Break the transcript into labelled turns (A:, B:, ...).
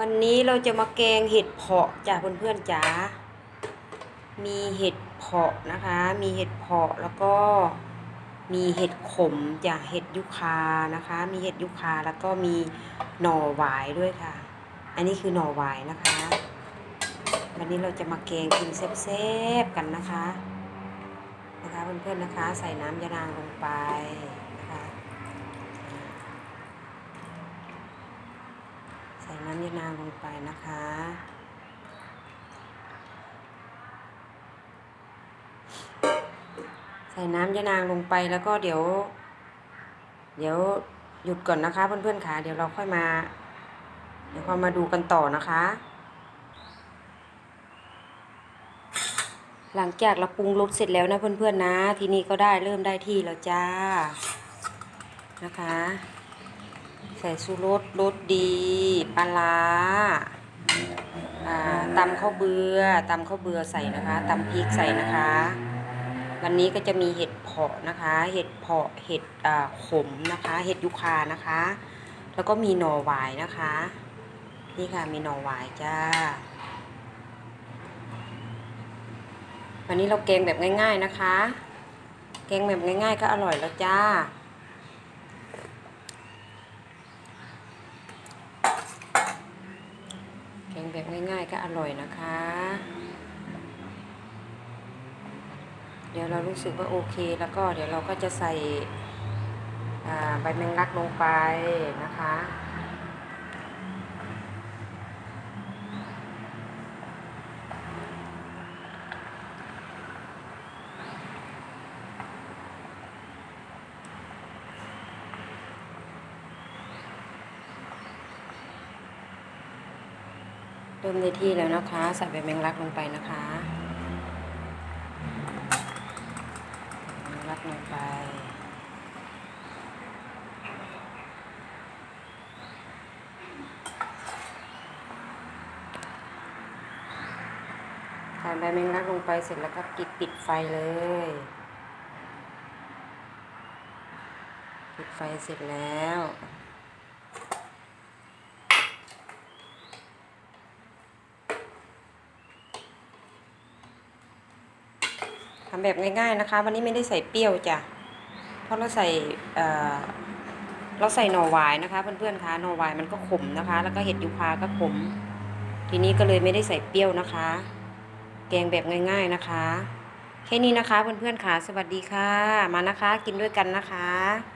A: วันนี้เราจะมาแกงเห็ดเผาะจ้ะเพื่อนๆจ๋า มีเห็ดเผาะนะคะ มีเห็ดเผาะแล้วก็มีเห็ดขมจ้ะเห็ดยุคานะคะ มีเห็ดยุคาแล้วก็มีหน่อหวายด้วยค่ะ อันนี้คือหน่อหวายนะคะ วันนี้เราจะมาแกงกินแซ่บๆกันนะคะ นะคะเพื่อนๆนะคะ ใส่น้ำยานางลงไปนะคะ ใน้านางลงไปนะคะ ใส่น้ำยานางลงไปแล้วก็เดี๋ยว เดี๋ยวหยุดก่อนนะคะเพื่อนๆค่ะเดี๋ยวเราค่อยมา เดี๋ยวค่อยมาดูกันต่อนะคะ หลังจากเราปรุงรสเสร็จแล้วนะเพื่อนๆนะ ทีนี้ก็ได้เริ่มได้ที่แล้วจ้านะคะ ใส่ชูรสรสดีปลาร้าอ่าตำข้าวเบือตำข้าวเบือใส่นะคะตำพริกใส่นะคะ วันนี้ก็จะมีเห็ดเผาะนะคะ เห็ดเผาะเห็ดขมนะคะ เห็ดยุคานะคะ แล้วก็มีหน่อหวายนะคะ นี่ค่ะมีหน่อหวายจ้า วันนี้เราแกงแบบง่าย ๆนะคะ แกงแบบง่าย ๆ ก็อร่อยแล้วจ้า แกงแบบง่ายๆก็อร่อยนะคะ เดี๋ยวเรารู้สึกว่าโอเคแล้วก็เดี๋ยวเราก็จะใส่ใบแมงลักลงไปนะคะ เริ่มในที่แล้วนะคะ ใส่ใบแมงลักลงไปนะคะแมงลักลงไปใส่ใบแมงลักลงไปเสร็จแล้วก็ปิดปิดไฟเลยปิดไฟเสร็จแล้วำแบบง่ายๆนะคะ วันนี้ไม่ได้ใส่เปรี้ยวจ้ะเพราะเราใส่เอ่อเราใส่หน่อหวายนะคะเพื่อนๆคะหน่อหวายมันก็ขมนะคะ แล้วก็เห็ดยูคาก็ขม ทีนี้ก็เลยไม่ได้ใส่เปรี้ยวนะคะ แกงแบบง่าย ๆนะคะ แค่นี้นะคะเพื่อนๆค่ะสวัสดีค่ะ มานะคะ กินด้วยกันนะคะ